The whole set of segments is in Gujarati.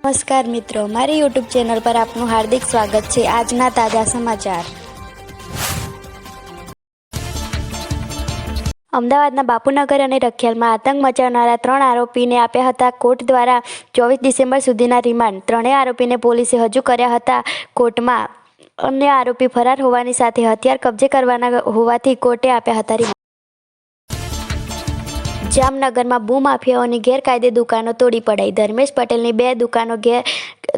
નમસ્કાર મિત્રો, મારી યુટ્યુબ ચેનલ પર આપનું હાર્દિક સ્વાગત છે. આજના તાજા સમાચાર. અમદાવાદના બાપુનગર અને રખિયાલમાં આતંક મચાવનારા ત્રણ આરોપીને આપ્યા હતા. કોર્ટ દ્વારા ચોવીસ ડિસેમ્બર સુધીના રિમાન્ડ. ત્રણેય આરોપીને પોલીસે હજુ કર્યા હતા. કોર્ટમાં અન્ય આરોપી ફરાર હોવાની સાથે હથિયાર કબજે કરવાના હોવાથી કોર્ટે આપ્યા હતા રિમાન્ડ. જામનગરમાં ભૂમાફિયાઓની ગેરકાયદે દુકાનો તોડી પડાઈ. ધર્મેશ પટેલની બે દુકાનો ગેર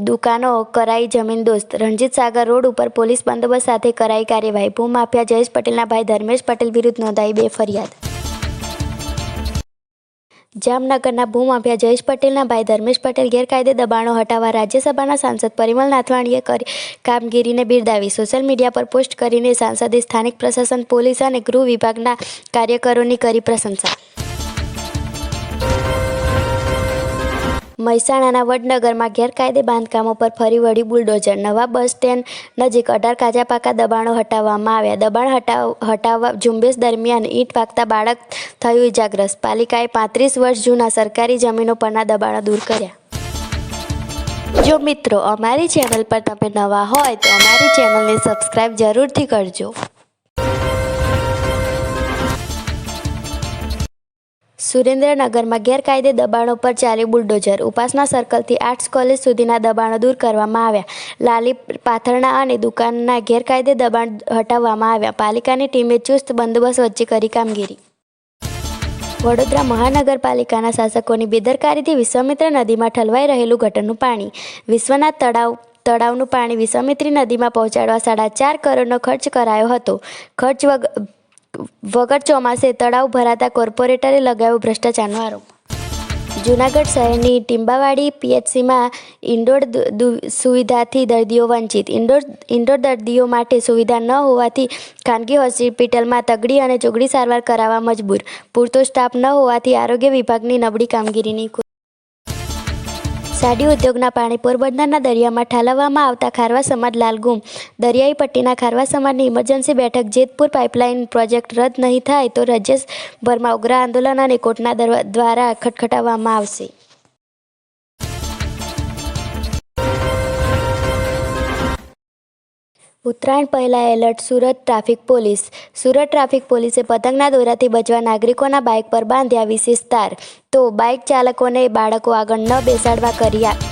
દુકાનો કરાઈ જમીન દોસ્ત. રણજીત સાગર રોડ ઉપર પોલીસ બંદોબસ્ત સાથે કરાઈ કાર્યવાહી. ભૂમાફિયા જયેશ પટેલના ભાઈ ધર્મેશ પટેલ વિરુદ્ધ નોંધાઈ બે ફરિયાદ. જામનગરના ભૂમાફિયા જયેશ પટેલના ભાઈ ધર્મેશ પટેલ ગેરકાયદે દબાણો હટાવવા રાજ્યસભાના સાંસદ પરિમલ નાથવાણીએ કરી કામગીરીને બિરદાવી. સોશિયલ મીડિયા પર પોસ્ટ કરીને સાંસદે સ્થાનિક પ્રશાસન, પોલીસ અને ગૃહ વિભાગના કાર્યકરોની કરી પ્રશંસા. મહેસાણાના વડનગરમાં ગેરકાયદે બાંધકામો પર ફરી વળી બુલડોઝર. નવા બસ સ્ટેન્ડ નજીક અઢાર કાચા પાકા દબાણો હટાવવામાં આવ્યા. દબાણ હટાવ, હટાવવા ઝુંબેશ દરમિયાન ઈંટ વાગતા બાળક થયું ઇજાગ્રસ્ત પાલિકાએ પાંત્રીસ વર્ષ જૂના સરકારી જમીનો પરના દબાણો દૂર કર્યા. જો મિત્રો અમારી ચેનલ પર તમે નવા હોય તો અમારી ચેનલને સબસ્ક્રાઈબ જરૂરથી કરજો. સુરેન્દ્રનગરમાં ગેરકાયદે દબાણો પર ચાલી બુલડોઝર. ઉપાસના સર્કલથી આર્ટ્સ કોલેજ સુધીના દબાણો દૂર કરવામાં આવ્યા. લાલી પાથરણા અને દુકાનના ગેરકાયદે દબાણ હટાવવામાં આવ્યા. પાલિકાની ટીમે ચુસ્ત બંદોબસ્ત વચ્ચે કરી કામગીરી. વડોદરા મહાનગરપાલિકાના શાસકોની બેદરકારીથી વિશ્વામિત્ર નદીમાં ઠલવાઈ રહેલું ગટરનું પાણી. વિશ્વનાથ તળાવ, તળાવનું પાણી વિશ્વામિત્રી નદીમાં પહોંચાડવા સાડા ચાર કરોડનો ખર્ચ કરાયો હતો. ખર્ચ વગ વગર ચોમાસે તળાવ ભરાતા કોર્પોરેટરે લગાવ્યો ભ્રષ્ટાચારનો આરોપ. જૂનાગઢ શહેરની ટીંબાવાડી પીએચસીમાં ઇન્ડોર સુવિધાથી દર્દીઓ વંચિત. ઇન્ડોર ઇન્ડોર દર્દીઓ માટે સુવિધા ન હોવાથી ખાનગી હોસ્પિટલમાં તગડી અને ચોગડી સારવાર કરાવવા મજબૂર. પૂરતો સ્ટાફ ન હોવાથી આરોગ્ય વિભાગની નબળી કામગીરીની સાડી ઉદ્યોગના પાણી પોરબંદરના દરિયામાં ઠાલવવામાં આવતા ખારવા સમાજ લાલગુમ દરિયાઈ પટ્ટીના ખારવા સમાજની ઇમરજન્સી બેઠક જેતપુર પાઇપલાઇન પ્રોજેક્ટ રદ નહીં થાય તો રાજ્યભરમાં ઉગ્ર આંદોલન અને કોર્ટના દ્વારા ખટખટાવવામાં આવશે. ઉત્તરાયણ પહેલાં alert Surat traffic police. Surat traffic પોલીસે પતંગના દોરાથી બચવા નાગરિકોના બાઇક પર બાંધ્યા વિશેષ તાર. તો બાઇક ચાલકોને બાળકો આગળ ન બેસાડવા કર્યા.